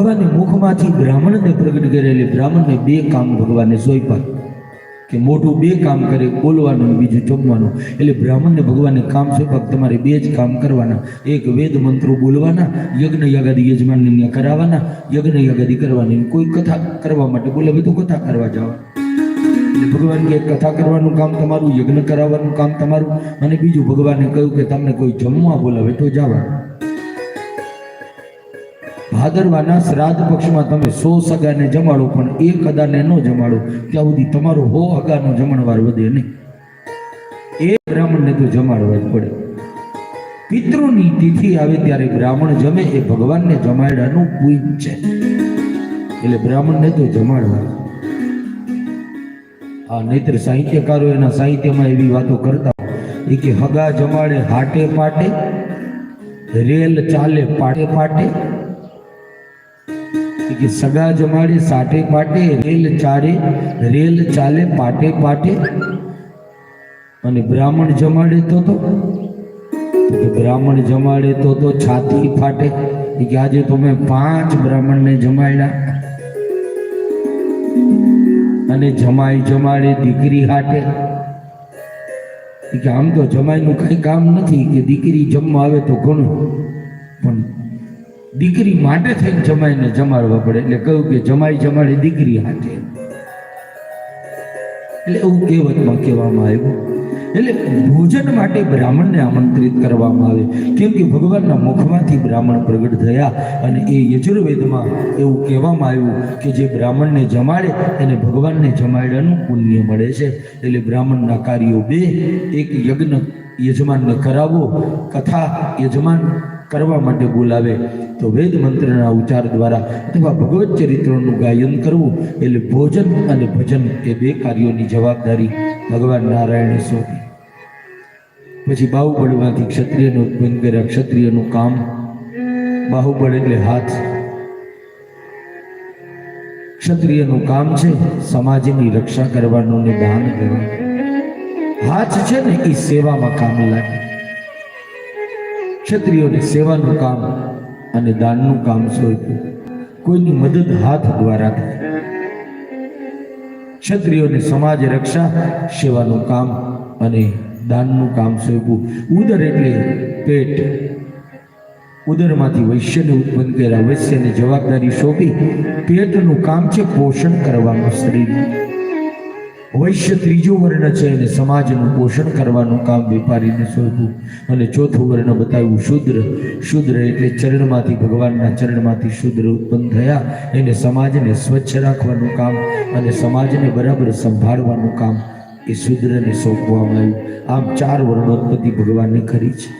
ભગવાનને મુખમાંથી બ્રાહ્મણને પ્રગટ કરેલી બ્રાહ્મણને બે કામ ભગવાને સોંપ્યા. કે મોટું બે કામ કરે, બોલવાનું બીજું જમવાનું. એટલે બ્રાહ્મણને ભગવાનને કામ સોંપ્યા તમારે બે જ કામ કરવાના. એક વેદ મંત્રો બોલવાના, યજ્ઞ યગાદી યજમાનને કરાવવાના, યજ્ઞ યગાદી કરવાની. કોઈ કથા કરવા માટે બોલાવે તો કથા કરવા જાઓ. ભગવાન કે કથા કરવાનું કામ તમારું, યજ્ઞ કરાવવાનું કામ તમારું. અને બીજું ભગવાને કહ્યું કે, તમને કોઈ જમવા બોલાવે તો જવાનું ભાદરવાના શ્રાદ્ધ પક્ષમાં તમે સો સગાને જમાડો, પણ એક અદાને ન જમાડો, ત્યાં સુધી તમારો હો અગાનો જમણવાર વધે નહીં. એ બ્રાહ્મણને તો જમાડવા જ પડે. પિતૃની તિથિ આવે ત્યારે બ્રાહ્મણ જમે એ ભગવાનને જમાડવાનું પૂજ છે. એટલે બ્રાહ્મણને તો જમાડવા. આ નહીતર સાહિત્યકારો એના સાહિત્યમાં એવી વાતો કરતા એ કે હગા જમાડે, હાટે પાટે, રેલ ચાલે, પાટે પાટે. કે સગા જમાડે, સાટે પાટે, રેલ ચારે, રેલ ચાલે, પાટે પાટે. અને બ્રાહ્મણ જમાડે તો તો? બ્રાહ્મણ જમાડે તો તો છાતી ફાટે. કે આજે તો મેં પાંચ બ્રાહ્મણને જમાડ્યા. અને જમાઈ જમાડે દીકરી હાટે. કે આમ તો જમાઈનું કઈ કામ નથી, કે દીકરી જમવા આવે તો ઘણું. પણ દીકરી માટે થઈને જમાઈને જમાડવા પડે. એટલે કહ્યું કે જમાઈ જમાડે દીકરી હાથે. એટલે એવું કહેવતમાં કહેવામાં આવ્યું. એટલે ભોજન માટે બ્રાહ્મણને આમંત્રિત કરવામાં આવે. કેમ કે ભગવાનના મુખમાંથી બ્રાહ્મણ પ્રગટ થયા અને એ યજુર્વેદમાં એવું કહેવામાં આવ્યું કે જે બ્રાહ્મણને જમાડે, એને ભગવાનને જમાડ્યાનું પુણ્ય મળે છે. એટલે બ્રાહ્મણના કાર્યો બે. એક યજ્ઞ યજમાનને કરાવવો, કથા યજમાન કરવા માટે બોલાવે, તો વેદ મંત્રના ઉચ્ચાર દ્વારા અથવા ભગવત ચરિત્રોનું ગાયન કરવું, એટલે ભોજન અને ભજન એ બે કાર્યોની જવાબદારી ભગવાન નારાયણે સોંપી. પછી બાહુબળમાંથી ક્ષત્રિયનું ઉત્પન્ન કર્યા, ક્ષત્રિયનું કામ. બાહુબળ એટલે હાથ. ક્ષત્રિયનું કામ છે સમાજની રક્ષા કરવાનું ને દાન કરવાનું. હાથ છે ને એ સેવામાં કામ લાગે. ક્ષત્રિયોની સેવાનું કામ અને દાનનું કામ સોંપ્યું. કોઈની મદદ હાથ દ્વારા થાય ક્ષત્રિયોને સમાજ, રક્ષા, સેવાનું કામ અને દાનનું કામ સોંપ્યું. ઉદર એટલે પેટ. ઉદરમાંથી વૈશ્યને ઉત્પન્ન કર્યા. વૈશ્યને જવાબદારી સોંપી. પેટનું કામ છે પોષણ કરવાનું શરીર. વૈશ્ય ત્રીજો વર્ણ છે અને સમાજનું પોષણ કરવાનું કામ વેપારીને સોંપવું અને ચોથું વર્ણ બતાવ્યું, શુદ્ર. શુદ્ર એટલે ચરણમાંથી, ભગવાનના ચરણમાંથી શુદ્ર ઉત્પન્ન થયા. એને સમાજને સ્વચ્છ રાખવાનું કામ અને સમાજને બરાબર સંભાળવાનું કામ એ શુદ્રને સોંપવામાં આવ્યું. આમ ચાર વર્ણોત્પત્તિ ભગવાનની ખરી છે.